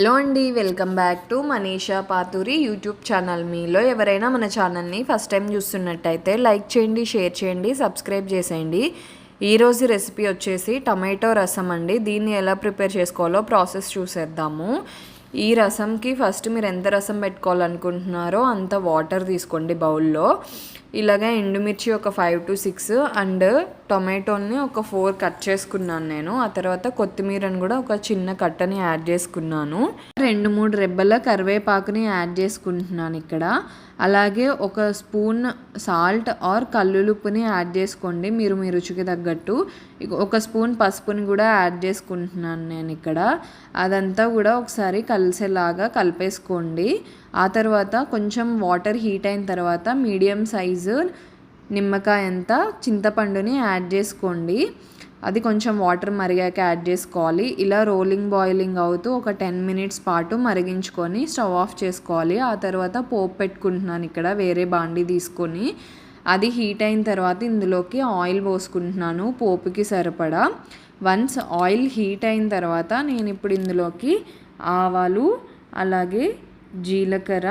Hello అండి welcome back to Manisha Paturi YouTube channel మీలో. ఎవరైనా మన ఛానల్ని ఫస్ట్ టైం చూస్తున్నట్టయితే లైక్ చేయండి షేర్ చేయండి సబ్స్క్రైబ్ చేసేయండి. ఈరోజు రెసిపీ వచ్చేసి టమాటో రసం అండి. దీన్ని ఎలా ప్రిపేర్ చేసుకోవాలో ప్రాసెస్ చూసేద్దాము. ఈ రసంకి ఫస్ట్ మీరు ఎంత రసం పెట్టుకోవాలనుకుంటున్నారో అంత వాటర్ తీసుకోండి బౌల్లో. ఇలాగా ఎండుమిర్చి ఒక ఫైవ్ టు సిక్స్ అండ్ టొమాటోని ఒక ఫోర్ కట్ చేసుకున్నాను నేను. ఆ తర్వాత కొత్తిమీరని కూడా ఒక చిన్న కట్టని యాడ్ చేసుకున్నాను. రెండు మూడు రెబ్బల కరివేపాకుని యాడ్ చేసుకుంటున్నాను ఇక్కడ. అలాగే ఒక స్పూన్ సాల్ట్ ఆర్ కల్లులుప్పుని యాడ్ చేసుకోండి. మీరు మీ రుచికి తగ్గట్టు. ఒక స్పూన్ పసుపుని కూడా యాడ్ చేసుకుంటున్నాను నేను ఇక్కడ. అదంతా కూడా ఒకసారి కలిసేలాగా కలిపేసుకోండి. ఆ తర్వాత కొంచెం వాటర్ హీట్ అయిన తర్వాత మీడియం సైజు నిమ్మకాయ అంతా చింతపండుని యాడ్ చేసుకోండి. అది కొంచెం వాటర్ మరిగాక యాడ్ చేసుకోవాలి. ఇలా రోలింగ్ బాయిలింగ్ అవుతూ ఒక టెన్ మినిట్స్ పాటు మరిగించుకొని స్టవ్ ఆఫ్ చేసుకోవాలి. ఆ తర్వాత పోపు పెట్టుకుంటున్నాను ఇక్కడ వేరే బాండి తీసుకొని. అది హీట్ అయిన తర్వాత ఇందులోకి ఆయిల్ పోసుకుంటున్నాను పోపుకి సరిపడా. వన్స్ ఆయిల్ హీట్ అయిన తర్వాత నేను ఇప్పుడు ఇందులోకి ఆవాలు అలాగే జీలకర్ర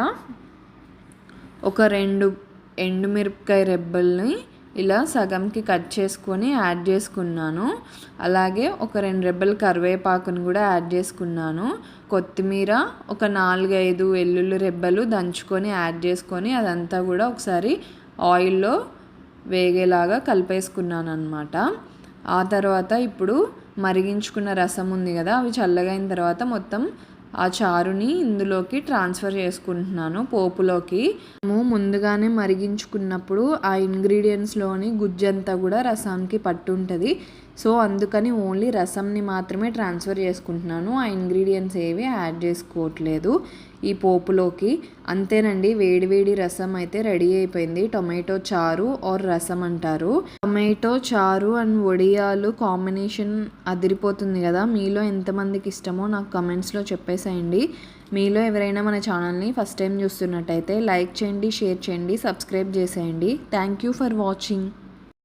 ఒక రెండు ఎండుమిరపకాయ రెబ్బల్ని ఇలా సగంకి కట్ చేసుకొని యాడ్ చేసుకున్నాను. అలాగే ఒక రెండు రెబ్బలు కరివేపాకును కూడా యాడ్ చేసుకున్నాను. కొత్తిమీర ఒక నాలుగైదు వెల్లుల్లి రెబ్బలు దంచుకొని యాడ్ చేసుకొని అదంతా కూడా ఒకసారి ఆయిల్లో వేగేలాగా కలిపేసుకున్నాను అనమాట ఆ తర్వాత ఇప్పుడు మరిగించుకున్న రసం ఉంది కదా అవి చల్లగైన తర్వాత మొత్తం ఆ చారుని ఇందులోకి ట్రాన్స్ఫర్ చేసుకుంటున్నాను పోపులోకి. మేము ముందుగానే మరిగించుకున్నప్పుడు ఆ ఇంగ్రీడియంట్స్లోని గుజ్జంతా కూడా రసానికి పట్టుంటుంది. సో అందుకని ఓన్లీ రసంని మాత్రమే ట్రాన్స్ఫర్ చేసుకుంటున్నాను. ఆ ఇంగ్రీడియంట్స్ ఏవి యాడ్ చేసుకోవట్లేదు ఈ పోపులోకి. అంతేనండి వేడివేడి రసం అయితే రెడీ అయిపోయింది. టొమాటో చారు ఆర్ రసం అంటారు. టొమాటో చారు అండ్ వడియాలు కాంబినేషన్ అదిరిపోతుంది కదా. మీలో ఎంతమందికి ఇష్టమో నాకు కమెంట్స్లో చెప్పేసేయండి. మీలో ఎవరైనా మన ఛానల్ని ఫస్ట్ టైం చూస్తున్నట్టయితే లైక్ చేయండి షేర్ చేయండి సబ్స్క్రైబ్ చేసేయండి. Thank you for watching.